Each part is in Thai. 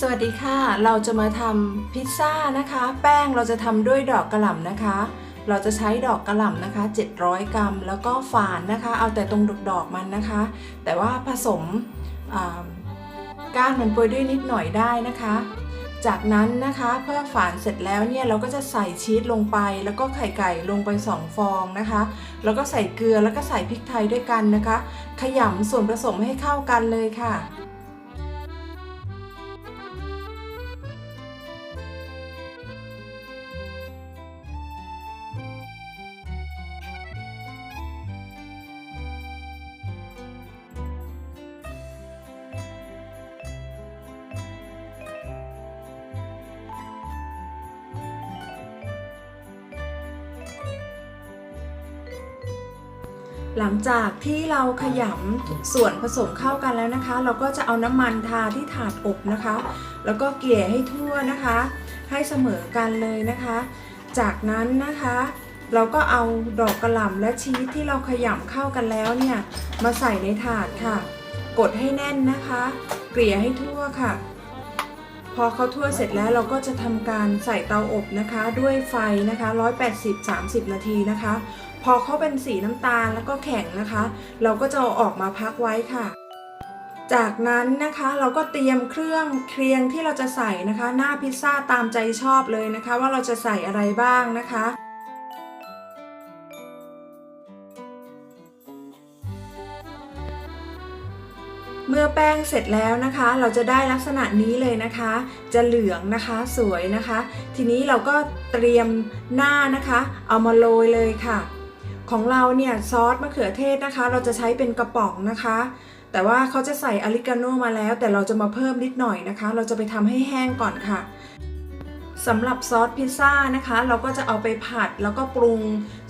สวัสดีค่ะ เราจะมาทำพิซซ่านะคะ แป้งเราจะทำด้วยดอกกระหล่ำนะคะ เราจะใช้ดอกกระหล่ำนะคะ 700 กรัม แล้วก็ฝานนะคะ เอาแต่ตรงดอกๆมันนะคะ แต่ว่าผสมก้านมันโปรยด้วยนิดหน่อยได้นะคะ จากนั้นนะคะเพื่อฝานเสร็จแล้วเนี่ยเราก็จะใส่ชีสลงไป แล้วก็ไข่ไก่ลงไป 2 ฟองนะคะ แล้วก็ใส่เกลือแล้วก็ใส่พริกไทยด้วยกันนะคะ ขยำส่วนผสมให้เข้ากันเลยค่ะ หลังจากที่เราขยำส่วนผสมเข้ากันแล้วนะคะ เราก็จะเอาน้ำมันทาที่ถาดอบนะคะ แล้วก็เกลี่ยให้ทั่วนะคะ ให้เสมอกันเลยนะคะ จากนั้นนะคะ เราก็เอาดอกกระหล่ำและชีสที่เราขยำเข้ากันแล้วเนี่ย มาใส่ในถาดค่ะ กดให้แน่นนะคะ เกลี่ยให้ทั่วค่ะ พอเขาทั่วเสร็จแล้วเราก็จะทำการใส่เตาอบนะคะ ด้วยไฟนะคะ 180-30 นาทีนะคะ พอเขาเป็นสีน้ำตาลแล้วก็แข็งนะคะ เราก็จะเอาออกมาพักไว้ค่ะ จากนั้นนะคะเราก็เตรียมเครื่องเคียงที่เราจะใส่นะคะ หน้าพิซซ่าตามใจชอบเลยนะคะ ว่าเราจะใส่อะไรบ้างนะคะ เมื่อแป้งเสร็จแล้วนะคะ เราจะได้ลักษณะนี้เลยนะคะ จะเหลืองนะคะสวยนะคะ ทีนี้เราก็เตรียมหน้านะคะ เอามาโรยเลยค่ะ ของเราเนี่ยซอสมะเขือเทศนะคะ เราจะใช้เป็นกระป๋องนะคะ แต่ว่าเขาจะใส่อลิกาโนมาแล้ว แต่เราจะมาเพิ่มนิดหน่อยนะคะ เราจะไปทำให้แห้งก่อนค่ะสำหรับซอสพิซซ่านะคะ เราก็จะเอาไปผัดแล้วก็ปรุง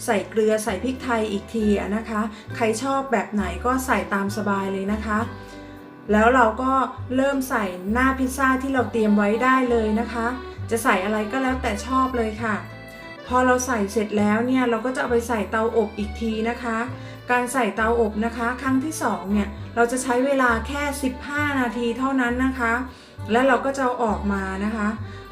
ใส่เกลือใส่พริกไทยอีกทีนะคะ ใครชอบแบบไหนก็ใส่ตามสบายเลยนะคะ แล้วเราก็เริ่มใส่หน้าพิซซ่าที่เราเตรียมไว้ได้เลยนะคะ จะใส่อะไรก็แล้วแต่ชอบเลยค่ะ พอเราใส่เสร็จแล้วเนี่ยเราก็จะเอาไปใส่เตาอบอีกทีนะคะ การใส่เตาอบนะคะ ครั้งที่สองเนี่ยเราจะใช้เวลาแค่ 15 นาทีเท่านั้นนะคะ แล้วเราก็จะเอาออกมานะคะ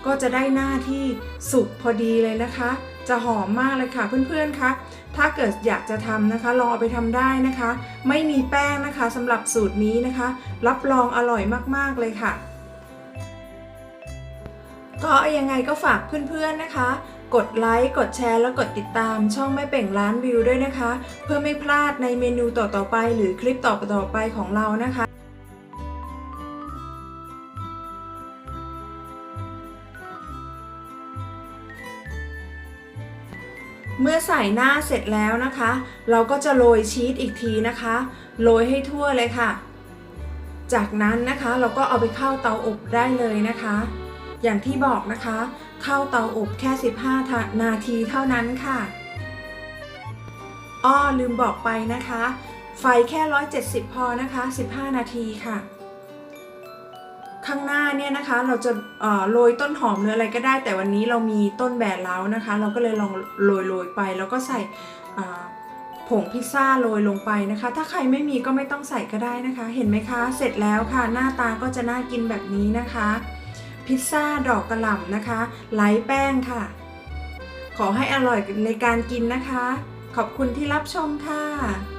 ก็จะได้หน้าที่สุกพอดีเลยนะคะ จะหอมมากเลยค่ะเพื่อนๆคะถ้าเกิดอยากจะทำนะคะ ลองเอาไปทำได้นะคะ ไม่มีแป้งนะคะสำหรับสูตรนี้นะคะ รับรองอร่อยมากๆเลยค่ะ ก็ยังไงก็ฝากเพื่อนๆนะคะ กดไลค์ กดแชร์ แล้วกดติดตามช่องแม่เป่งร้านวิวด้วยนะคะ เพื่อไม่พลาดในเมนูต่อๆไป หรือคลิปต่อๆไปของเรานะคะ เมื่อใส่หน้าเสร็จแล้วนะคะ เราก็จะโรยชีสอีกทีนะคะ โรยให้ทั่วเลยค่ะ จากนั้นนะคะเราก็เอาไปเข้าเตาอบได้เลยนะคะ อย่างที่บอกนะคะ เข้าเตาอบแค่ 15 นาทีเท่านั้นค่ะ อ้อลืมบอกไปนะคะ ไฟแค่ 170 พอนะคะ 15 นาทีค่ะ ข้างหน้าเนี่ยนะคะเราจะโรยต้นหอมหรืออะไรก็ได้ แต่วันนี้เรามีต้นแบนแล้วนะคะ เราก็เลยลองโรยโรยไป แล้วก็ใส่ผงพิซซ่าโรยลงไปนะคะ ถ้าใครไม่มีก็ไม่ต้องใส่ก็ได้นะคะ เห็นไหมคะ เสร็จแล้วค่ะ หน้าตาก็จะน่ากินแบบนี้นะคะ พิซซ่าดอกกระหล่ำนะคะไร้แป้งค่ะ ขอให้อร่อยในการกินนะคะ ขอบคุณที่รับชมค่ะ